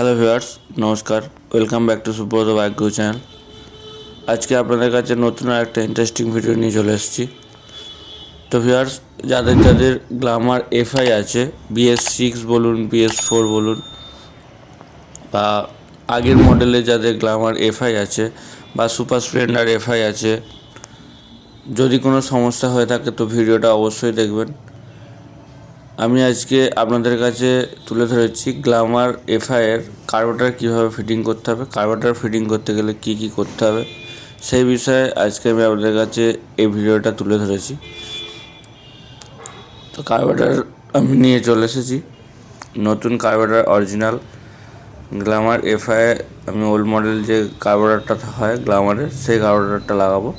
Hello viewers, নমস্কার। Welcome back to Subrata Bhagya channel আজকে আপনাদের কাছে নতুন একটা ইন্টারেস্টিং ভিডিও নিয়ে চলে এসেছি। তো ভিউয়ার্স, যাদের যাদের গ্লামার এফআই আছে বিএস সিক্স বলুন বিএস ফোর বলুন, বা আগের মডেলে যাদের গ্লামার এফআই আছে, বা সুপার স্প্লেন্ডার এফআই আছে, যদি কোনো সমস্যা হয়ে থাকে তো ভিডিওটা অবশ্যই দেখবেন। আমি আজকে আপনাদের কাছে তুলে ধরেছি গ্লামার এফআইয়ের কার্বোটার কীভাবে ফিটিং করতে হবে, কার্বোটার ফিটিং করতে গেলে কি কি করতে হবে, সেই বিষয়ে আজকে আমি আপনাদের কাছে এই ভিডিওটা তুলে ধরেছি। তো কার্বোটার আমি নিয়ে চলে এসেছি, নতুন কার্বোটার অরিজিনাল গ্লামার এফআই আমি ওল্ড মডেল যে কার্বোটারটা হয়, গ্লামারের, সেই কার্বোটারটা লাগাবো।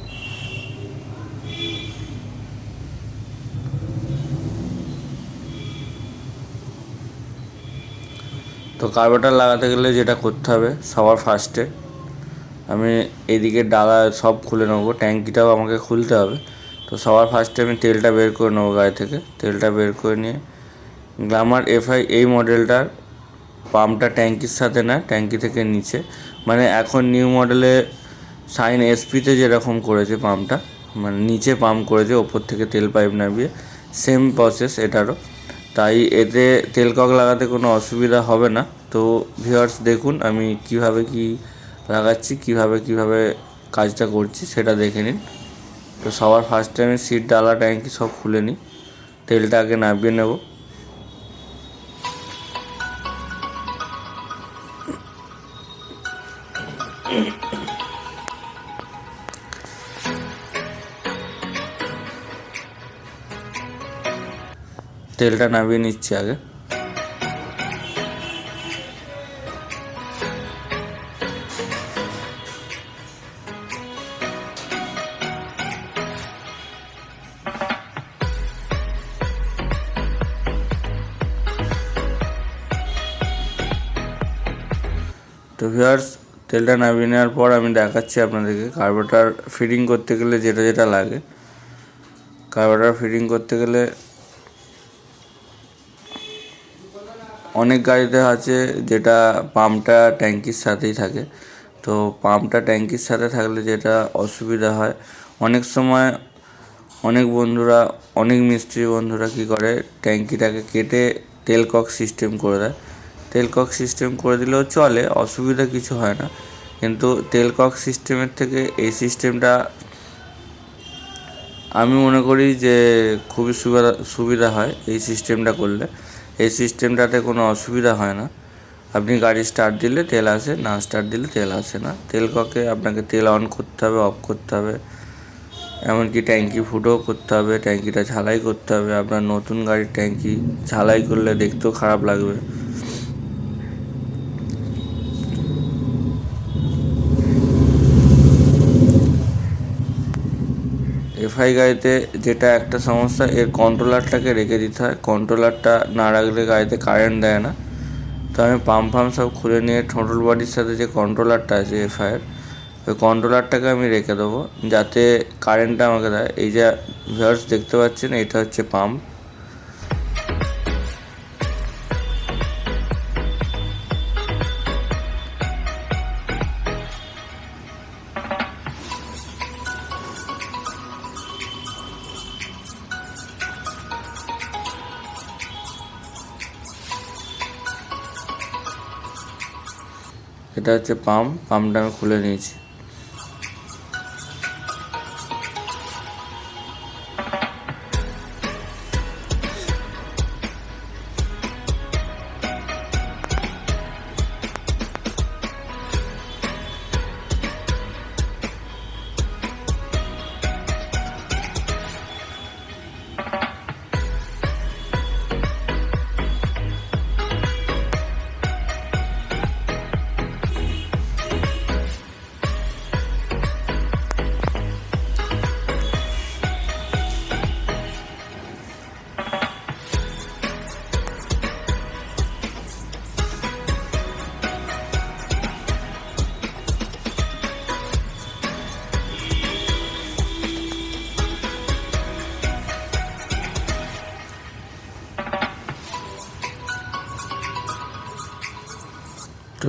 তো কার্বোরেটর লাগাতে গেলে যেটা করতে হবে, সবার ফার্স্টে আমি এদিকে ডালা সব খুলে নেব, ট্যাঙ্কিটাও আমাকে খুলতে হবে। তো সবার ফার্স্টে আমি তেলটা বের করে নেব গাড়ি থেকে। তেলটা বের করে নিয়ে গ্লামার এফআই এই মডেলটার পাম্পটা ট্যাঙ্কির সাথে না ট্যাঙ্কি থেকে নিচে। মানে এখন নিউ মডেলে সাইন এসপিতে যেরকম করেছে পাম্পটা মানে নিচে পাম্প করেছে, ওপর থেকে তেল পাইপ নামিয়ে সেম প্রসেস এটারও। তাই এতে তেল কক লাগাতে কোনো অসুবিধা হবে না। তো ভিউয়ার্স দেখুন আমি কীভাবে কি লাগাচ্ছি, কীভাবে কীভাবে কাজটা করছি সেটা দেখে নিন। তো সবার ফার্স্টে আমি সিট ডালা, ট্যাঙ্কি সব খুলে নিই। তেলটা আগে নামিয়ে নেব। তেলটা নামিয়ে নিচ্ছি আগে। তো ভিউয়ার্স তেলটা নামিয়ে নেওয়ার পর আমি দেখাচ্ছি আপনাদেরকে কার্বোটার ফিটিং করতে গেলে যেটা যেটা লাগে। কার্বোটার ফিটিং করতে গেলে অনেক গাড়িতে আছে যেটা পাম্পটা ট্যাঙ্কির সাথেই থাকে। তো পাম্পটা ট্যাঙ্কির সাথে থাকলে যেটা অসুবিধা হয়, অনেক সময় অনেক বন্ধুরা, অনেক মিস্ত্রি বন্ধুরা কী করে, ট্যাঙ্কিটাকে কেটে তেলকক সিস্টেম করে দেয়। তেলকক সিস্টেম করে দিলেও চলে, অসুবিধা কিছু হয় না। কিন্তু তেলকক সিস্টেমের থেকে এই সিস্টেমটা আমি মনে করি যে খুবই সুবিধা সুবিধা হয় এই সিস্টেমটা করলে। এই সিস্টেমটাতে কোনো অসুবিধা হয় না। আপনি গাড়ি স্টার্ট দিলে তেল আসে, না স্টার্ট দিলে তেল আসে না। তেল ককে আপনাকে তেল অন করতে হবে অফ করতে হবে। এমনকি ট্যাঙ্কি ফুটো করতে হবে, ট্যাঙ্কিটা ঝালাই করতে হবে। আপনার নতুন গাড়ির ট্যাঙ্কি ঝালাই করলে দেখতেও খারাপ লাগবে। এফআই গাড়িতে যেটা একটা সমস্যা, এর কন্ট্রোলারটাকে রেখে দিতে হয়। কন্ট্রোলারটা না রাখলে গাড়িতে কারেন্ট দেয় না। তো আমি পাম্প ফাম্প সব খুলে নিয়ে ঠোঁটল বডির সাথে যে কন্ট্রোলারটা আছে এফআইয়ের ওই কন্ট্রোলারটাকে আমি রেখে দেবো। যাতে কারেন্টটা আমাকে দেয়। এই যে ভিউয়ার্স দেখতে পাচ্ছেন, এটা হচ্ছে পাম্প এটা হচ্ছে পাম্প পাম্পটা আমি খুলে নিয়েছি।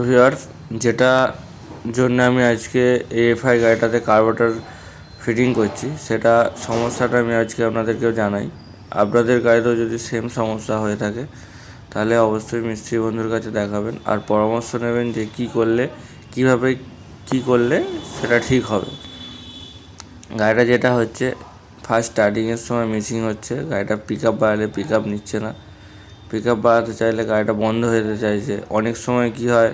ভিউয়ার্স যেটা জন্য আমি আজকে এএফআই গাড়িটাতে কার্বোরেটর ফিটিং করছি, সেটা সমস্যাটা আমি আজকে আপনাদেরকেও জানাই। আপনাদের গাড়িতেও যদি সেম সমস্যা হয়ে থাকে, তাহলে অবশ্যই মিস্ত্রি বন্ধুর কাছে দেখাবেন আর পরামর্শ নেবেন যে কি করলে, কীভাবে কি করলে সেটা ঠিক হবে। গাড়িটা যেটা হচ্ছে ফার্স্ট স্টার্টিংয়ের সময় মিসিং হচ্ছে, গাড়িটা পিক আপ বাড়ালে পিক আপ নিচ্ছে না। পিক আপ বাড়াতে চাইলে গাড়িটা বন্ধ হয়ে যেতে চাইছে। অনেক সময় কি হয়,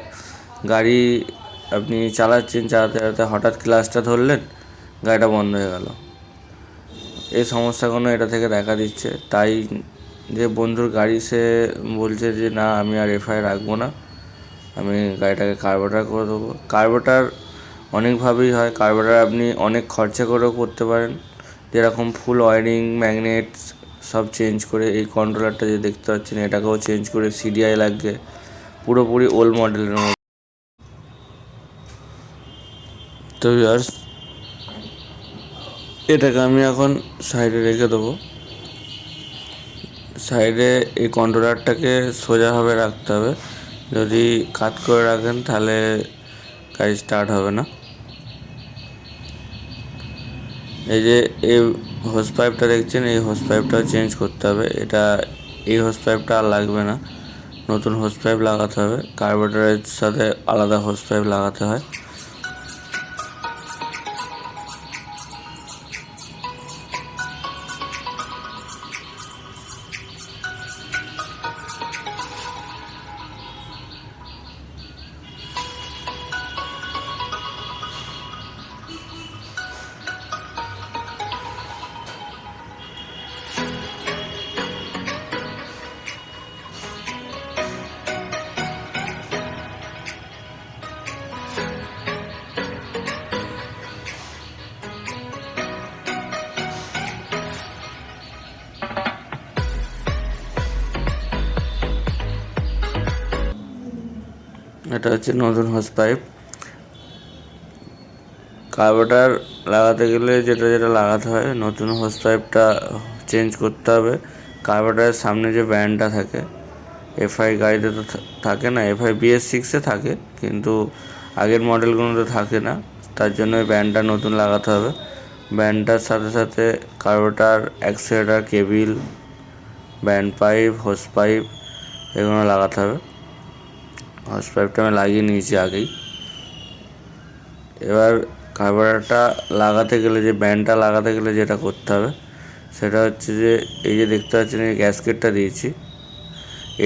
গাড়ি আপনি চালাচ্ছেন, চালাতে চালাতে হঠাৎ ক্লাসটা ধরলেন, গাড়িটা বন্ধ হয়ে গেল। এই সমস্যাগুলো এটা থেকে দেখা দিচ্ছে। তাই যে বন্ধুর গাড়ি সে বলছে যে, না, আমি আর এফআই রাখব না। আমি গাড়িটাকে কার্বোটার করে দেবো। কার্বোটার অনেকভাবেই হয়। কার্বোটার আপনি অনেক খরচা করেও করতে পারেন। যেরকম ফুল ওয়ারিং ম্যাগনেট সব চেঞ্জ করে, এই কন্ট্রোলারটা যে দেখতে পাচ্ছেন, এটাকেও চেঞ্জ করে সিডিআই লাগবে পুরোপুরি ওল্ড মডেলের মতো। তো ইয়ার্স এটাকে আমি এখন সাইডে রেখে দেবো। সাইডে এই কন্ট্রোলারটাকে সোজাভাবে রাখতে হবে। যদি কাত করে রাখেন, তাহলে কাজ স্টার্ট হবে না। এই যে, এই হোস পাইপটা দেখছেন, এই হোস পাইপটাও চেঞ্জ করতে হবে। এটা, এই হোস পাইপটা আর লাগবে না। নতুন হোস পাইপ লাগাতে হবে। কার্বোরেটরের সাথে আলাদা হোস পাইপ লাগাতে হয়। এটা হচ্ছে নতুন হোস পাইপ কার্বোটার লাগাতে গেলে যেটা যেটা লাগাতে হয়, নতুন হোস পাইপটা চেঞ্জ করতে হবে। কার্বোটারের সামনে যে ব্যান্ডটা থাকে এফআই গাড়িতে তো থাকে না এফআই বিএস সিক্সে থাকে, কিন্তু আগের মডেলগুলোতে থাকে না। তার জন্য ওই ব্যান্ডটা নতুন লাগাতে হবে। ব্যান্ডটার সাথে সাথে carburettor accelerator cable band pipe hose pipe এগুলো লাগাতে হবে। হস পাইপটা আমি লাগিয়ে নিয়েছি আগেই। এবার কার্বোরেটরটা লাগাতে গেলে যে ব্যান্ডটা লাগাতে গেলে যেটা করতে হবে, সেটা হচ্ছে যে, এই যে দেখতে পাচ্ছেন এই গ্যাসকেটটা দিয়েছি।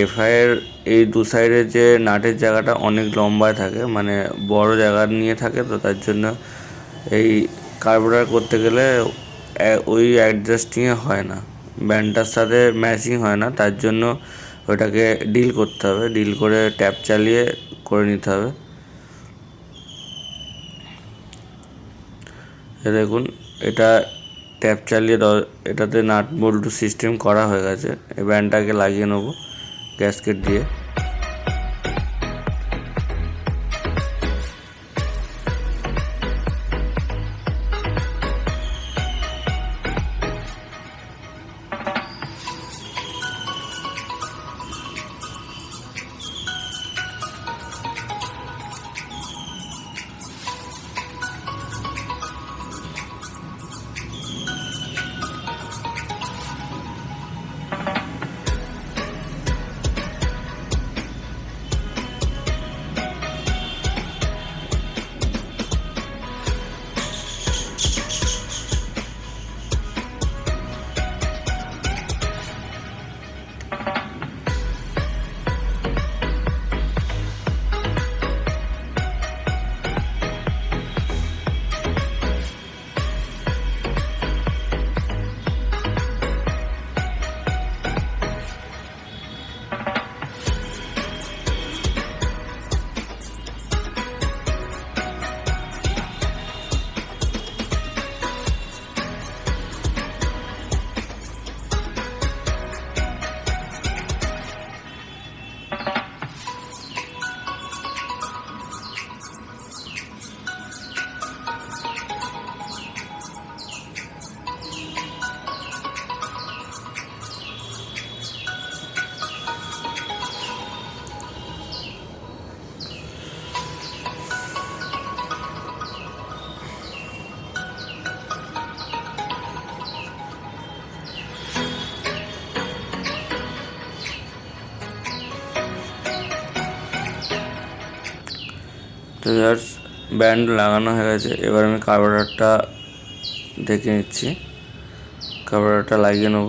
এফআইয়ের এই দু সাইডের যে নাটের জায়গাটা অনেক লম্বায় থাকে মানে বড় জায়গা নিয়ে থাকে, তো তার জন্য এই কার্বোরেটর করতে গেলে ওই অ্যাডজাস্টিংয়ে হয় না। ব্যান্ডটার সাথে ম্যাচিং হয় না, তার জন্য ওটাকে ডিল করতে হবে। ডিল করে ট্যাপ চালিয়ে করে নিতে হবে। দেখুন, এটা ট্যাপ চালিয়ে এটাতে নাট বল্টু সিস্টেম করা হয়ে গেছে। এই ব্যান্ডটাকে লাগিয়ে নেব গ্যাসকেট দিয়ে। তো জাস্ট ব্যান্ড লাগানো হয়ে গেছে এবার আমি কার্বোরেটরটা দেখে নিচ্ছি। কার্বোরেটরটা লাগিয়ে নেব।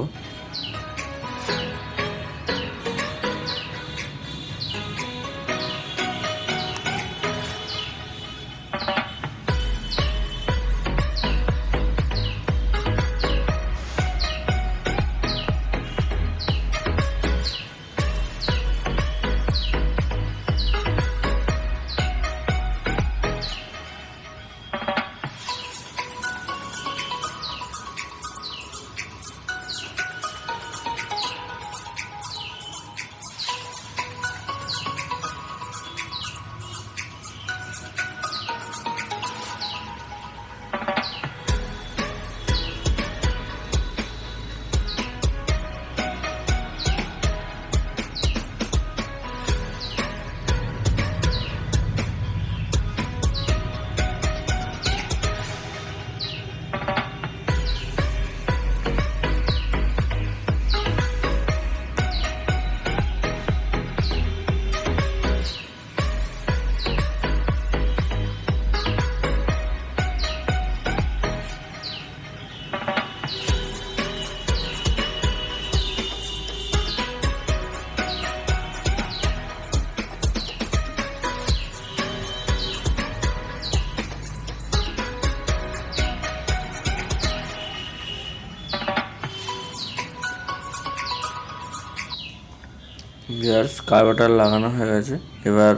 কার্বোটার লাগানো হয়ে গেছে। এবার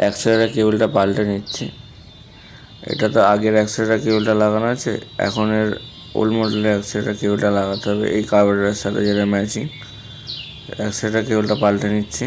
অ্যাক্সেলেটার কেবলটা পাল্টে নিচ্ছে। এটা তো আগের অ্যাক্সেলেটার কেবলটা লাগানো আছে, এখন এর ওল্ড মডেলের অ্যাক্সেলেটার কেবলটা লাগাতে হবে। এই কার্বোটারের সাথে যেটা ম্যাচিং অ্যাক্সেলেটার কেবলটা পাল্টে নিচ্ছি।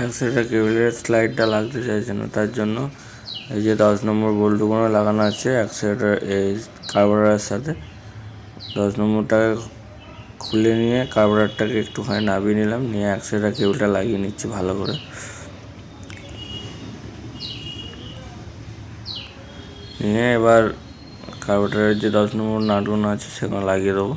অ্যাক্সেলেটার কেবলের স্লাইডটা লাগতে চাইছে না, তার জন্য এই যে দশ নম্বর বোল্টগুলো লাগানো আছে অ্যাক্সেলেটার, এই কার্বোরেটারের সাথে। দশ নম্বরটাকে খুলে নিয়ে কার্বোরেটারটাকে একটুখানি নামিয়ে নিলাম, নিয়ে অ্যাক্সেলেটার কেবলটা লাগিয়ে নিচ্ছি ভালো করে। নিয়ে এবার কার্বোরেটারের যে দশ নম্বর নাটগুলো আছে সেগুলো লাগিয়ে দেবো।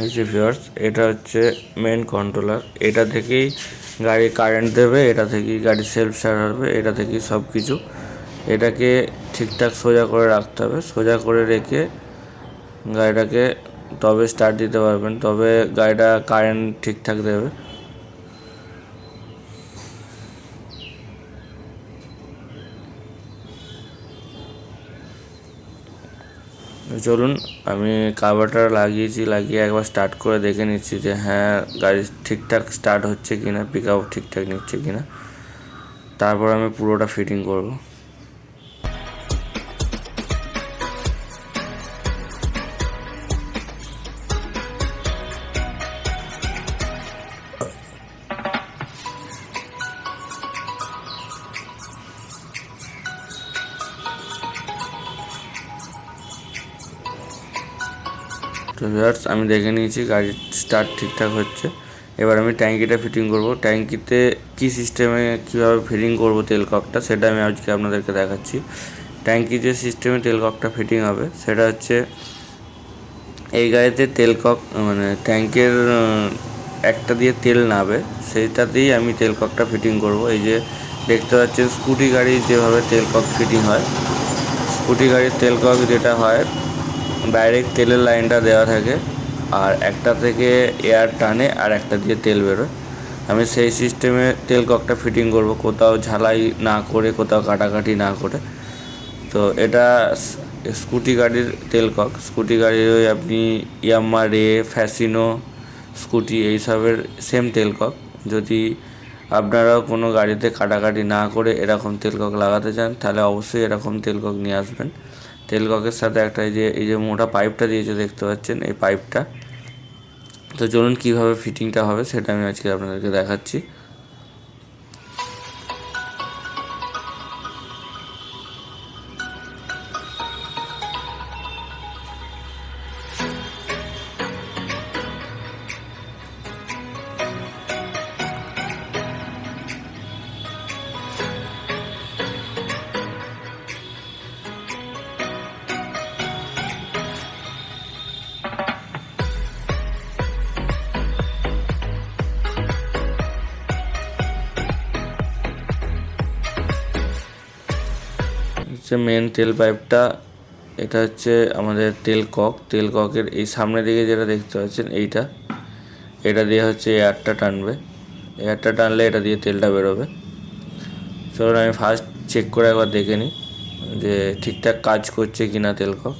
এই ভিউয়ার্স এটা হচ্ছে মেন কন্ট্রোলার এটা থেকেই গাড়ি কারেন্ট দেবে, এটা থেকেই গাড়ি সেলফ স্টার্ট হবে, এটা থেকেই সব কিছু এটাকে ঠিকঠাক সোজা করে রাখতে হবে। সোজা করে রেখে গাড়িটাকে তবে স্টার্ট দিতে পারবেন। তবে গাড়িটা কারেন্ট ঠিকঠাক দেবে। চলুন, আমি কাভারটা লাগিয়েছি, লাগিয়ে একবার স্টার্ট করে দেখে নিচ্ছি যে হ্যাঁ গাড়ি ঠিকঠাক স্টার্ট হচ্ছে কি না পিক আপ ঠিকঠাক নিচ্ছে কি না তারপর আমি পুরোটা ফিটিং করব। ভিউয়ার্স, আমি দেখে নিয়েছি, গাড়ির স্টার্ট ঠিকঠাক হচ্ছে। এবার আমি ট্যাঙ্কিটা ফিটিং করব। ট্যাঙ্কিতে কি সিস্টেমে কীভাবে ফিটিং করব তেল ককটা সেটা আমি আজকে আপনাদেরকে দেখাচ্ছি। ট্যাঙ্কি যে সিস্টেমে তেল ককটা ফিটিং হবে, সেটা হচ্ছে এই গাড়িতে তেল কক মানে ট্যাঙ্কের একটা দিয়ে তেল নাবে সেইটাতেই আমি তেল ককটা ফিটিং করব। এই যে দেখতে পাচ্ছেন, স্কুটি গাড়ি যেভাবে তেল কক ফিটিং হয়, স্কুটি গাড়ির তেল কক যেটা হয় ডাইরেক্ট তেলের লাইনটা দেওয়া থাকে আর একটা থেকে এয়ার টানে আর একটা দিয়ে তেল বেরোয়। আমি সেই সিস্টেমে তেল ককটা ফিটিং করব, কোথাও ঝালাই না করে, কোথাও কাটাকাটি না করে। তো এটা স্কুটি গাড়ির তেল কক। স্কুটি গাড়ির ওই আপনি ইয়াম্মা রে ফ্যাসিনো, স্কুটি এইসবের সেম তেল কক। যদি আপনারাও কোনো গাড়িতে কাটাকাটি না করে এরকম তেল কক লাগাতে চান, তাহলে অবশ্যই এরকম তেল কক নিয়ে আসবেন। তেল ককের সাথে একটা এই যে এই যে মোটা পাইপটা দিয়েছে, দেখতে পাচ্ছেন? এই পাইপটা। তো চলুন কীভাবে ফিটিংটা হবে সেটা আমি আজকে আপনাদেরকে দেখাচ্ছি। হচ্ছে মেন তেল পাইপটা এটা হচ্ছে আমাদের তেল কক তেল ককের এই সামনের দিকে যেটা দেখতে পাচ্ছেন, এইটা। এটা দিয়ে হচ্ছে এয়ারটা টানবে। এয়ারটা টানলে এটা দিয়ে তেলটা বেরোবে। চলুন আমি ফার্স্ট চেক করে একবার দেখে নিই যে ঠিকঠাক কাজ করছে কি না তেল কক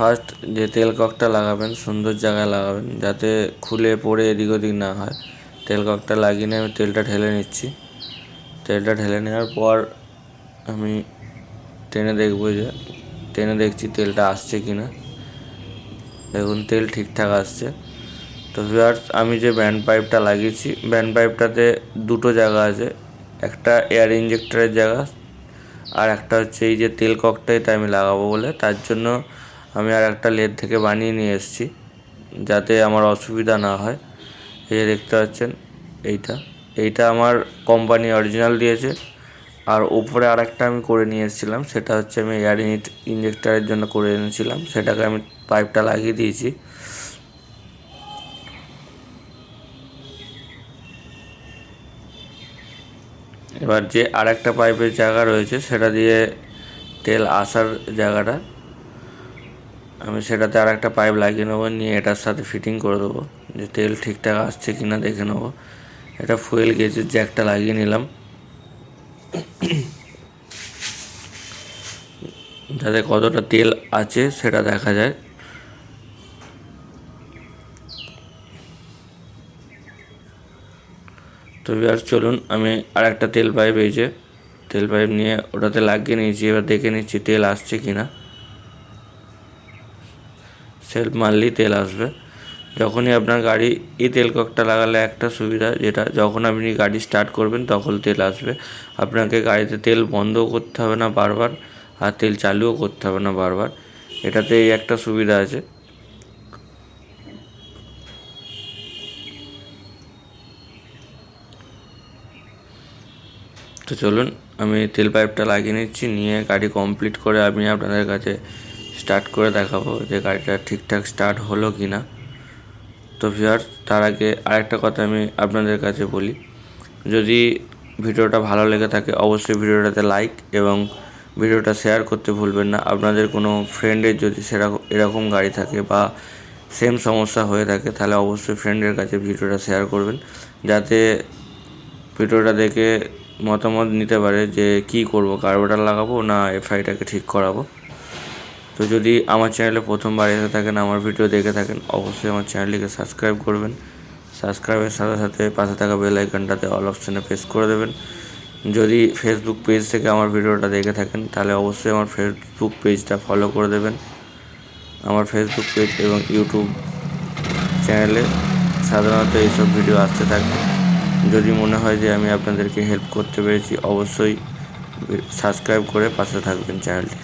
ফার্স্ট যে তেল ককটা লাগাবেন, সুন্দর জায়গায় লাগাবেন, যাতে খুলে পড়ে এদিক ওদিক না হয়। তেল ককটা লাগিয়ে নিয়ে আমি তেলটা ঢেলে নিচ্ছি। তেলটা ঢেলে নেওয়ার পর আমি টেনে দেখব যে, টেনে দেখছি তেলটা আসছে কি না দেখুন, তেল ঠিকঠাক আসছে। তো ভিউয়ার্স আমি যে ব্যান্ড পাইপটা লাগিয়েছি ব্যান্ড পাইপটাতে দুটো জায়গা আছে। একটা এয়ার ইঞ্জেক্টরের জায়গা, আর একটা হচ্ছে এই যে তেল ককটা এটা আমি লাগাবো বলে। তার জন্য আমি আর একটা লেদ থেকে বানিয়ে নিয়ে এসেছি, যাতে আমার অসুবিধা না হয়। এই দেখতে পাচ্ছেন, এইটা। এইটা আমার কোম্পানি অরিজিনাল দিয়েছে। আর উপরে আর একটা আমি করে নিয়ে এসেছিলাম, সেটা হচ্ছে আমি এয়ার ইউনিট ইঞ্জেক্টারের জন্য করে এনেছিলাম। সেটাকে আমি পাইপটা লাগিয়ে দিয়েছি। এবার যে আর একটা পাইপের জায়গা রয়েছে, সেটা দিয়ে তেল আসার জায়গাটা আমি সেটাতে আর একটা পাইপ লাগিয়ে নেব, নিয়ে এটার সাথে ফিটিং করে দেবো। যে তেল ঠিকঠাক আসছে কি না দেখে নেব। এটা ফুয়েল গেজের জ্যাকটা লাগিয়ে নিলাম। যাতে কতটা তেল আছে সেটা দেখা যায়। তো এবার চলুন, আমি আর একটা তেল পাইপ, এই যে তেল পাইপ নিয়ে ওটাতে লাগিয়ে নিয়েছি, এবার দেখে নিচ্ছি তেল আসছে কি না সেলফ মারলেই তেল আসবে। যখনই আপনার গাড়ি, এই তেল ককটা লাগালে একটা সুবিধা যেটা, যখন আপনি গাড়ি স্টার্ট করবেন, তখন তেল আসবে। আপনাকে গাড়িতে তেল বন্ধও করতে হবে না বারবার, আর তেল চালুও করতে হবে না বারবার। এটাতে এই একটা সুবিধা আছে। তো চলুন, আমি তেল পাইপটা লাগিয়ে নিচ্ছি, নিয়ে গাড়ি কমপ্লিট করে আমি আপনাদের কাছে স্টার্ট করে দেখাবো যে গাড়িটা ঠিকঠাক স্টার্ট হলো কি না তো ভিউয়ার্স তার আগে আরেকটা কথা আমি আপনাদের কাছে বলি। যদি ভিডিওটা ভালো লেগে থাকে, অবশ্যই ভিডিওটাতে লাইক এবং ভিডিওটা শেয়ার করতে ভুলবেন না। আপনাদের কোনো ফ্রেন্ডের যদি সেরকম এরকম গাড়ি থাকে বা সেম সমস্যা হয়ে থাকে, তাহলে অবশ্যই ফ্রেন্ডের কাছে ভিডিওটা শেয়ার করবেন। যাতে ভিডিওটা দেখে মতামত নিতে পারে যে কি করব কার্বোরেটর লাগাবো না এফআইটাকে ঠিক করাবো। তো যদি আমার চ্যানেলে প্রথমবার এসে থাকেন, আমার ভিডিও দেখে থাকেন, অবশ্যই আমার চ্যানেলটিকে সাবস্ক্রাইব করবেন। সাবস্ক্রাইবের সাথে সাথে পাশে থাকা বেল আইকনটাতে অল অপশানে প্রেস করে দেবেন। যদি ফেসবুক পেজ থেকে আমার ভিডিওটা দেখে থাকেন, তাহলে অবশ্যই আমার ফেসবুক পেজটা ফলো করে দেবেন। আমার ফেসবুক পেজ এবং ইউটিউব চ্যানেলে সাধারণত এইসব ভিডিও আসতে থাকবে। যদি মনে হয় যে আমি আপনাদেরকে হেল্প করতে পেরেছি, অবশ্যই সাবস্ক্রাইব করে পাশে থাকবেন চ্যানেলটি